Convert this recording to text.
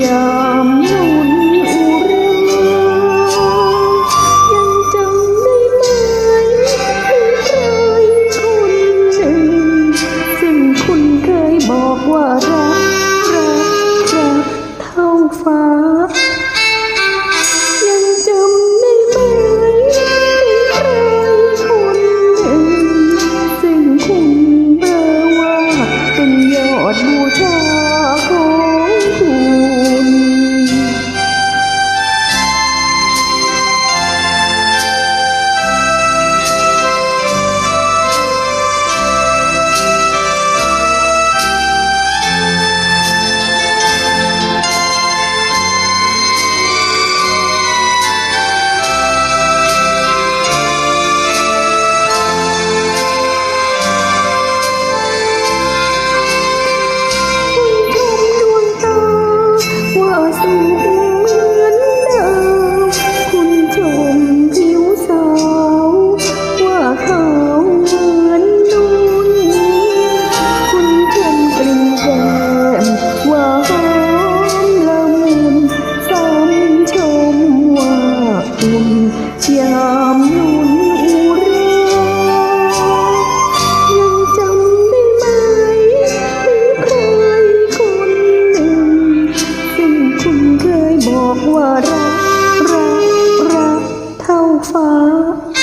ยามรุ่นอุรายังจำได้ไหมถึใคคนหนึ่ง ซึ่งคุณเคยบอกว่ารักรักรักเท่าฟ้า ยังจำได้ไหมถึใคคนหนึ่ง ซึ่งคุณเบอว่าเป็นยอดบูชา คุ